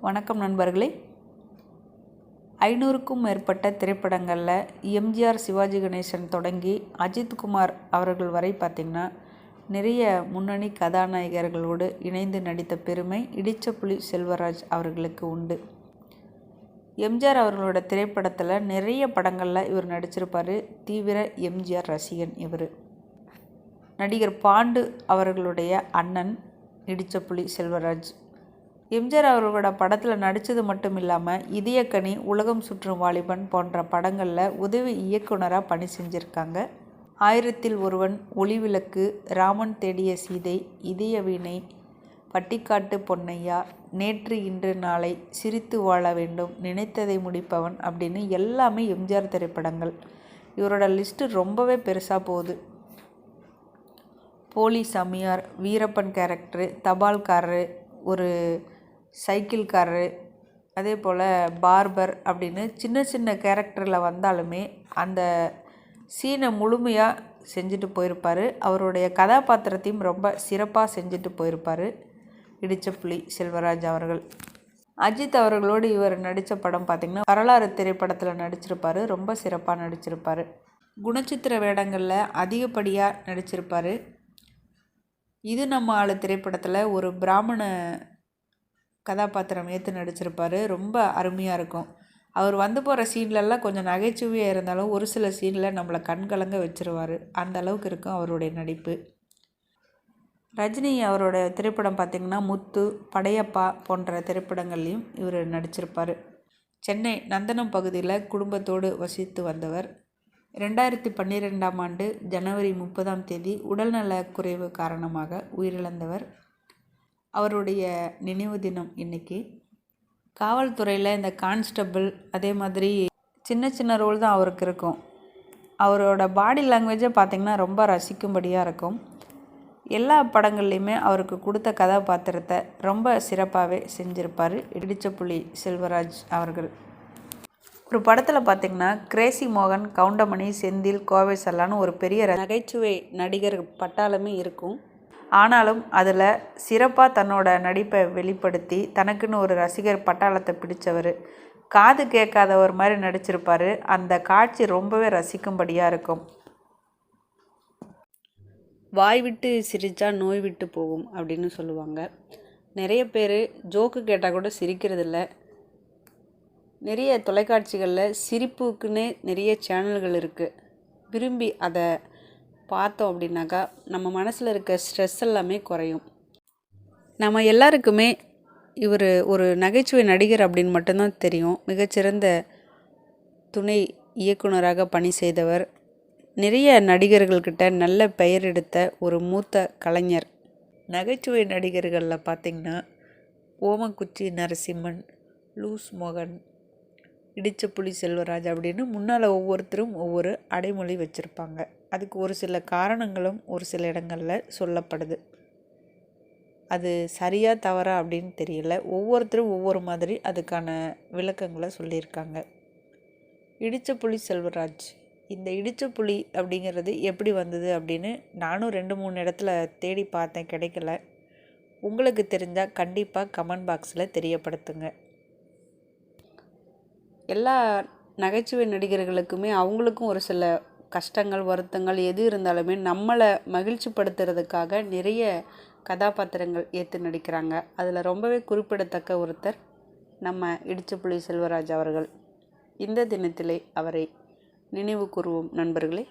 வணக்கம் நண்பர்களே. ஐநூறுக்கும் மேற்பட்ட திரைப்படங்களில் எம்ஜிஆர் சிவாஜி கணேசன் தொடங்கி அஜித்குமார் அவர்கள் வரை பார்த்திங்கன்னா நிறைய முன்னணி கதாநாயகர்களோடு இணைந்து நடித்த பெருமை இடிச்சப்புலி செல்வராஜ் அவர்களுக்கு உண்டு. எம்ஜிஆர் அவர்களோட திரைப்படத்தில் நிறைய படங்களில் இவர் நடிச்சிருப்பார். தீவிர எம்ஜிஆர் ரசிகன் இவர். நடிகர் பாண்டு அவர்களுடைய அண்ணன் இடிச்சப்புலி செல்வராஜ். எம்ஜிஆர் அவர்களோட படத்தில் நடித்தது மட்டும் இல்லாமல் இதயக்கனி உலகம் சுற்றும் வாலிபன் போன்ற படங்களில் உதவி இயக்குனராக பணி செஞ்சுருக்காங்க. ஆயிரத்தில் ஒருவன் ஒளிவிளக்கு ராமன் தேடிய சீதை இதய வீணை பட்டிக்காட்டு பொன்னையா நேற்று இன்று நாளை சிரித்து வாழ வேண்டும் நினைத்ததை முடிப்பவன் அப்படின்னு எல்லாமே எம்ஜிஆர் திரைப்படங்கள். இவரோட லிஸ்ட்டு ரொம்பவே பெருசாக போகுது. போலி அம்மியார் வீரப்பன் கேரக்டரு தபால்காரரு ஒரு சைக்கிள்காரரு அதே போல் பார்பர் அப்படின்னு சின்ன சின்ன கேரக்டரில் வந்தாலுமே அந்த சீனை முழுமையாக செஞ்சுட்டு போயிருப்பார். அவருடைய கதாபாத்திரத்தையும் ரொம்ப சிறப்பாக செஞ்சுட்டு போயிருப்பார். இடிச்சப்புலி செல்வராஜ் அவர்கள். அஜித் அவர்களோடு இவர் நடித்த படம் பார்த்திங்கன்னா வரலாறு திரைப்படத்தில் நடிச்சிருப்பார். ரொம்ப சிறப்பாக நடிச்சிருப்பார். குணச்சித்திர வேடங்களில் அதிகப்படியாக நடிச்சிருப்பார். இது நம்ம ஆளு திரைப்படத்தில் ஒரு பிராமண கதாபாத்திரம் ஏற்று நடிச்சிருப்பார். ரொம்ப அருமையாக இருக்கும். அவர் வந்து போகிற சீன்லலாம் கொஞ்சம் நகைச்சுவையாக இருந்தாலும் ஒரு சில சீனில் நம்மளை கண்கலங்க வச்சுருவார். அந்த அளவுக்கு இருக்கும் அவருடைய நடிப்பு. ரஜினி அவரோட திரைப்படம் பார்த்திங்கன்னா முத்து படையப்பா போன்ற திரைப்படங்கள்லையும் இவர் நடிச்சிருப்பார். சென்னை நந்தனம் பகுதியில் குடும்பத்தோடு வசித்து வந்தவர் ரெண்டாயிரத்தி பன்னிரெண்டாம் ஆண்டு ஜனவரி முப்பதாம் தேதி உடல்நலக் குறைவு காரணமாக உயிரிழந்தவர். அவருடைய நினைவு தினம் இன்றைக்கி காவல்துறையில் இந்த கான்ஸ்டபிள் அதே மாதிரி சின்ன சின்ன ரோல் தான் அவருக்கு இருக்கும். அவரோட பாடி லாங்குவேஜை பார்த்திங்கன்னா ரொம்ப ரசிக்கும்படியாக இருக்கும். எல்லா படங்கள்லையுமே அவருக்கு கொடுத்த கதாபாத்திரத்தை ரொம்ப சிறப்பாகவே செஞ்சுருப்பார். இடிச்சப்புலி செல்வராஜ் அவர்கள். ஒரு படத்தில் பார்த்திங்கன்னா கிரேசி மோகன் கவுண்டமணி செந்தில் கோவை சல்லான்னு ஒரு பெரிய நகைச்சுவை நடிகர் பட்டாளமே இருக்கும். ஆனாலும் அதில் சிறப்பாக தன்னோட நடிப்பை வெளிப்படுத்தி தனக்குன்னு ஒரு ரசிகர் பட்டாளத்தை பிடிச்சவர். காது கேட்காதவர் மாதிரி நடிச்சிருப்பார். அந்த காட்சி ரொம்பவே ரசிக்கும்படியாக இருக்கும். வாய் விட்டு சிரித்தா நோய் விட்டு போகும் அப்படின்னு சொல்லுவாங்க. நிறைய பேர் ஜோக்கு கேட்டால் கூட சிரிக்கிறதில்ல. நிறைய தொலைக்காட்சிகளில் சிரிப்புக்குன்னே நிறைய சேனல்கள் இருக்குது விரும்பி அதை பார்த்தோம் அப்படின்னாக்கா நம்ம மனசில் இருக்க ஸ்ட்ரெஸ் எல்லாமே குறையும். நம்ம எல்லாருக்குமே இவர் ஒரு நகைச்சுவை நடிகர் அப்படின்னு மட்டும்தான் தெரியும். மிகச்சிறந்த துணை இயக்குனராக பணி செய்தவர். நிறைய நடிகர்கள்கிட்ட நல்ல பெயர் எடுத்த ஒரு மூத்த கலைஞர். நகைச்சுவை நடிகர்களில் பார்த்திங்கன்னா ஓமக்குச்சி நரசிம்மன் லூஸ் மோகன் இடிச்சப்புலி செல்வராஜ் அப்படின்னு முன்னால் ஒவ்வொருத்தரும் ஒவ்வொரு அடைமொழி வச்சுருப்பாங்க. அதுக்கு ஒரு சில காரணங்களும் ஒரு சில இடங்களில் சொல்லப்படுது. அது சரியாக தவறா அப்படின்னு தெரியல. ஒவ்வொருத்தரும் ஒவ்வொரு மாதிரி அதுக்கான விளக்கங்களை சொல்லியிருக்காங்க. இடிச்சப்புலி செல்வராஜ் இந்த இடிச்சப்புலி அப்படிங்கிறது எப்படி வந்தது அப்படின்னு நானும் ரெண்டு மூணு இடத்துல தேடி பார்த்தேன் கிடைக்கல. உங்களுக்கு தெரிஞ்சால் கண்டிப்பாக கமெண்ட் பாக்ஸில் தெரியப்படுத்துங்க. எல்லா நகைச்சுவை நடிகர்களுக்குமே அவங்களுக்கும் ஒரு சில கஷ்டங்கள் வருத்தங்கள் எது இருந்தாலுமே நம்மளை மகிழ்ச்சிப்படுத்துறதுக்காக நிறைய கதாபாத்திரங்கள் ஏற்று நடிக்கிறாங்க அதில் ரொம்பவே குறிப்பிடத்தக்க ஒருத்தர் நம்ம இடிச்சுப்புலி செல்வராஜ் அவர்கள் இந்த தினத்திலே அவரை நினைவு கூறுவோம் நண்பர்களே